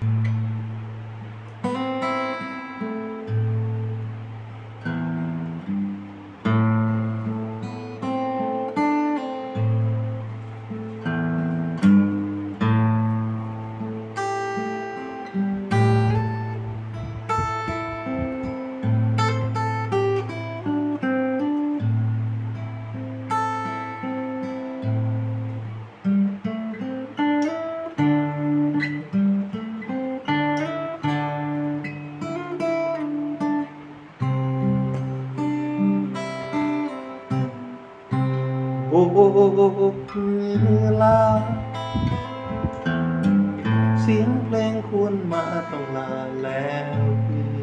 Bye. โอ้เวลา เสียงเพลงควรมาต้องลาแล้วคือ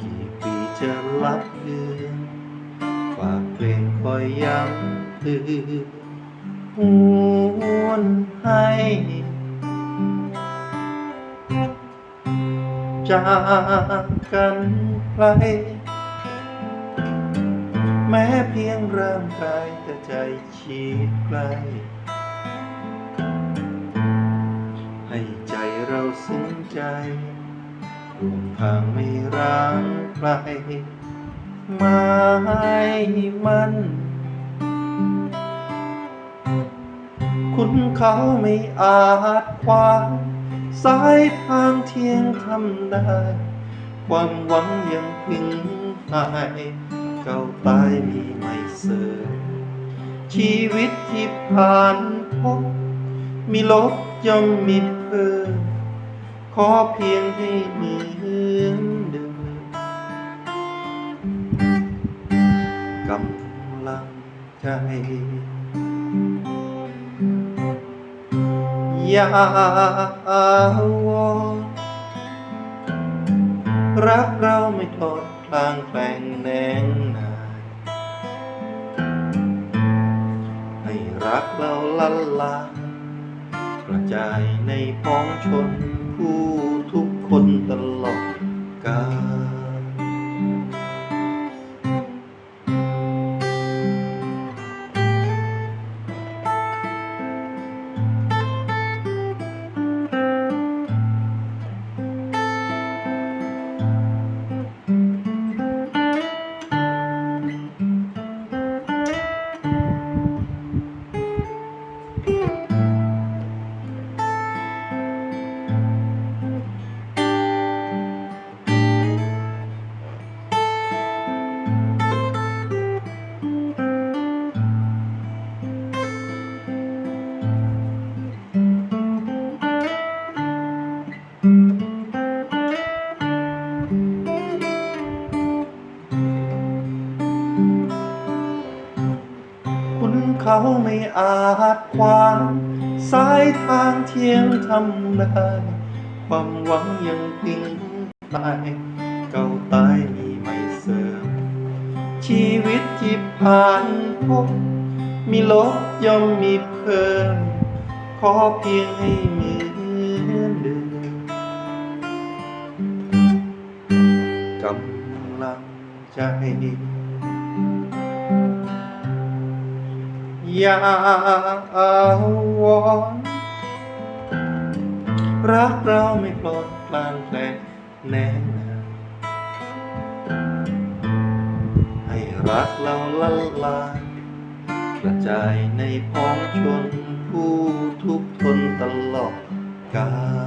กี่ปีจะรับยืนฝากเพลงคอยย้ำเตือนหวนให้จากกันไกล แม้เพียงร่างกายแต่ใจชิดใกล้ให้ใจเราซึ้งใจรวมทางไม่ร้างไกลไม้มันคุณเขาไม่อาจขวาสายทางเที่ยงทำได้ ความหวังยังพึงพาย เก่าตายมีไม่เสริมชีวิตที่ผ่านพบ มีลบย่อมมีเพิ่มขอเพียงให้เหมือนเดิมกำลังใจอย่าวอนรักเราไม่ทอด พางแปลงแนงนายให้รักเราละลายกระจายในพ้องชนผู้ทุกคนตลอดกาล เขาไม่อาจขวางสายทางเที่ยงทำได้ความหวังยังพิงตายเก่าตายมีไม่เสริม ชีวิตที่ผ่านพบมีลบย่อมมีเพิ่มขอเพียงให้เหมือนเดิมกำลังใจ ยาวอนรักเราไม่ปลดปลางแปลงแน่นอนให้รักเราละลายกระจายในพ้องชนผู้ทุกทนตลอดกาล